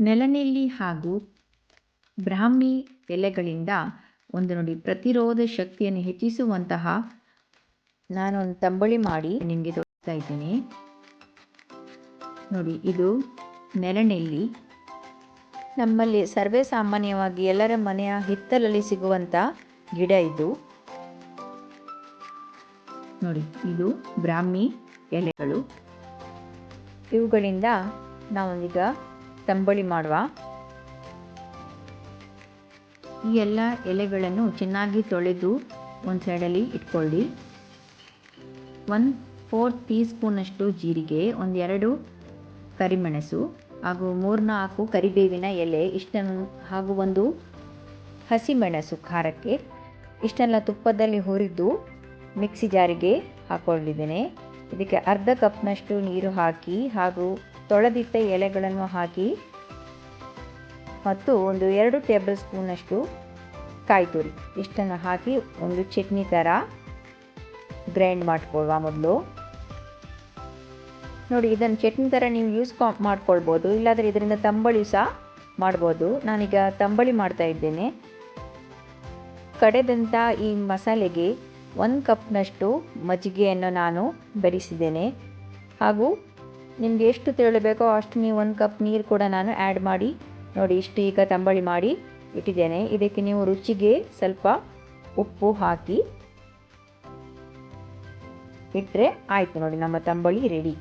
ನೆಲನೆಲ್ಲಿ ಹಾಗೂ ಬ್ರಾಹ್ಮಿ ಎಲೆಗಳಿಂದ ಒಂದು ನೋಡಿ ಪ್ರತಿರೋಧ ಶಕ್ತಿಯನ್ನು ಹೆಚ್ಚಿಸುವಂತಹ ನಾನೊಂದು ತಂಬಳಿ ಮಾಡಿ ನಿಮಗೆ ತೋರಿಸ್ತಾ ಇದ್ದೀನಿ. ನೋಡಿ, ಇದು ನೆಲನೆಲ್ಲಿ. ನಮ್ಮಲ್ಲಿ ಸರ್ವೇ ಸಾಮಾನ್ಯವಾಗಿ ಎಲ್ಲರ ಮನೆಯ ಹಿತ್ತಲಲ್ಲಿ ಸಿಗುವಂಥ ಗಿಡ ಇದು. ನೋಡಿ, ಇದು ಬ್ರಾಹ್ಮಿ ಎಲೆಗಳು. ಇವುಗಳಿಂದ ನಾವೀಗ ತಂಬಳಿ ಮಾಡುವ. ಈ ಎಲ್ಲ ಎಲೆಗಳನ್ನು ಚೆನ್ನಾಗಿ ತೊಳೆದು ಒಂದು ಸೈಡಲ್ಲಿ ಇಟ್ಕೊಳ್ಳಿ. ಒನ್ ಫೋರ್ ಟೀ ಸ್ಪೂನಷ್ಟು ಜೀರಿಗೆ ಒಂದೆರಡು ಕರಿಮೆಣಸು, ಹಾಗೂ ಮೂರ್ನಾಲ್ಕು ಕರಿಬೇವಿನ ಎಲೆ. ಇಷ್ಟನ್ನು ಹಾಗೂ ಒಂದು ಹಸಿಮೆಣಸು ಖಾರಕ್ಕೆ. ಇಷ್ಟೆಲ್ಲ ತುಪ್ಪದಲ್ಲಿ ಹುರಿದು ಮಿಕ್ಸಿ ಜಾರಿಗೆ ಹಾಕ್ಕೊಂಡಿದ್ದೇನೆ. ಇದಕ್ಕೆ ಅರ್ಧ ಕಪ್ನಷ್ಟು ನೀರು ಹಾಕಿ ಹಾಗೂ ತೊಳೆದಿಟ್ಟ ಎಲೆಗಳನ್ನು ಹಾಕಿ ಮತ್ತು ಒಂದು ಎರಡು ಟೇಬಲ್ ಸ್ಪೂನಷ್ಟು ಕಾಯಿ ತುರಿ. ಇಷ್ಟನ್ನು ಹಾಕಿ ಒಂದು ಚಟ್ನಿ ಥರ ಗ್ರೈಂಡ್ ಮಾಡ್ಕೊಳ್ಳುವ ಮೊದಲು. ನೋಡಿ, ಇದನ್ನು ಚಟ್ನಿ ಥರ ನೀವು ಯೂಸ್ ಮಾಡ್ಕೊಳ್ಬೋದು, ಇಲ್ಲಾಂದರೆ ಇದರಿಂದ ತಂಬಳಿ ಸಹ ಮಾಡ್ಬೋದು. ನಾನೀಗ ತಂಬಳಿ ಮಾಡ್ತಾ ಇದ್ದೇನೆ. ಕಡೆದಂಥ ಈ ಮಸಾಲೆಗೆ ಒಂದು ಕಪ್ನಷ್ಟು ಮಜ್ಜಿಗೆಯನ್ನು ನಾನು ಬೆರೆಸಿದ್ದೇನೆ. ಹಾಗೂ ನಿಮಗೆ ಎಷ್ಟು ತೆಳಬೇಕೋ ಅಷ್ಟು ನೀವು ಒಂದು ಕಪ್ ನೀರು ಕೂಡ ನಾನು ಆ್ಯಡ್ ಮಾಡಿ, ನೋಡಿ ಇಷ್ಟು ಈಗ ತಂಬಳಿ ಮಾಡಿ ಇಟ್ಟಿದ್ದೇನೆ. ಇದಕ್ಕೆ ನೀವು ರುಚಿಗೆ ಸ್ವಲ್ಪ ಉಪ್ಪು ಹಾಕಿ ಇಟ್ಟರೆ ಆಯಿತು ನೋಡಿ, ನಮ್ಮ ತಂಬಳಿ ರೆಡಿ